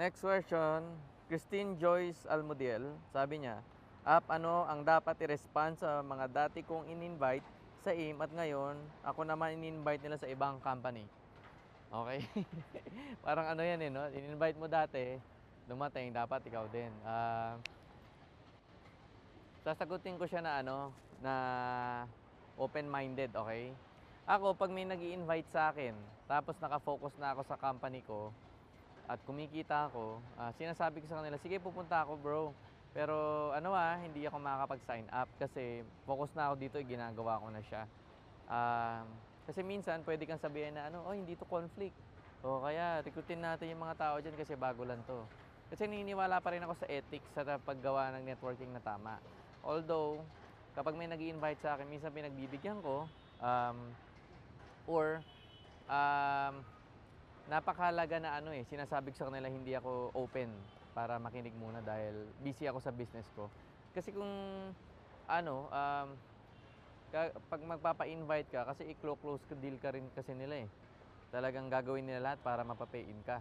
Next question, Christine Joyce Almudiel, sabi niya, Ap, ano ang dapat i-respond sa mga dati kong in-invite sa AIM at ngayon, ako naman in-invite nila sa ibang company. Okay? Parang ano yan eh, no? In-invite mo dati, dumating, dapat ikaw din. Ah, sasagutin ko siya na ano, na open-minded, okay? Ako, pag may nag invite sa akin, tapos nakafocus na ako sa company ko, at kumikita ako, ah, sinasabi ko sa kanila, sige pupunta ako bro. Pero ano ah, hindi ako makakapag-sign up kasi focus na ako dito, eh, ginagawa ko na siya. Um, kasi minsan pwede kang sabihin na ano, oh hindi to conflict. O kaya recruitin natin yung mga tao dyan kasi bago lang to. Kasi naniniwala pa rin ako sa ethics sa paggawa ng networking na tama. Although, kapag may nag invite sa akin, minsan pinagbibigyan ko, um, or napakalaga na ano eh, sinasabi ko sa kanila hindi ako open para makinig muna dahil busy ako sa business ko. Kasi kung ano, um, pag magpapa-invite ka, kasi i-close ka deal ka rin kasi nila eh. Talagang gagawin nila lahat para mapapay in ka.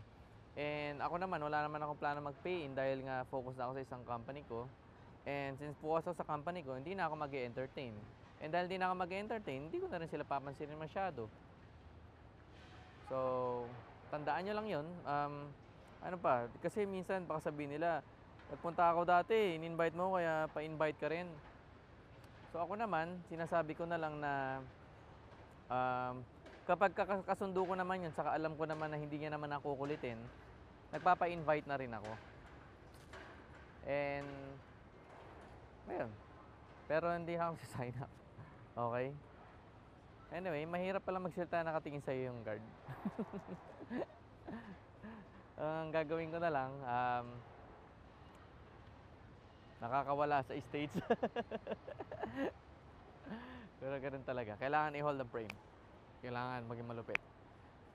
And ako naman, wala naman akong plano mag-pay in dahil nga focus na ako sa isang company ko. And since focus ako sa company ko, hindi na ako mag entertain And dahil hindi na ako mag entertain hindi ko na rin sila papansinin masyado. So, tandaan nyo lang yun. Um, ano pa, kasi minsan baka sabihin nila, nagpunta ako dati, in-invite mo, kaya pa-invite ka rin. So ako naman, sinasabi ko na lang na um, kapag kaka- kasundo ko naman yun, saka alam ko naman na hindi niya naman ako kulitin, nagpapa-invite na rin ako. And, ayun. Pero hindi ako sign up. Okay? Anyway, mahirap pala magsalita nakatingin sa'yo yung guard. Ang gagawin ko na lang, um, nakakawala sa stage. Pero ganun talaga. Kailangan i-hold the frame. Kailangan maging malupit.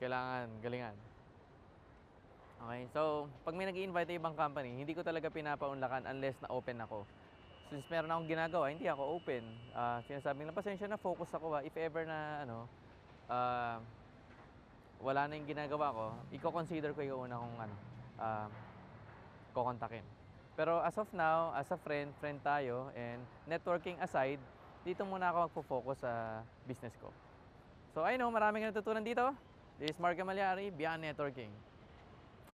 Kailangan galingan. Okay, so pag may nag invite sa ibang company, hindi ko talaga pinapaunlakan unless na open ako. Since meron akong ginagawa, hindi ako open. Ah, sinasabi na pasensya na, focus ako ba. If ever na ano, ah, wala na yung ginagawa ko, i-consider ko yung una kong ano, ah, kukontakin. Pero as of now, as a friend, friend tayo, and networking aside, dito muna ako magpo-focus sa business ko. So I know, marami ka natutunan dito. This is Mark Gamalyari, Beyond Networking.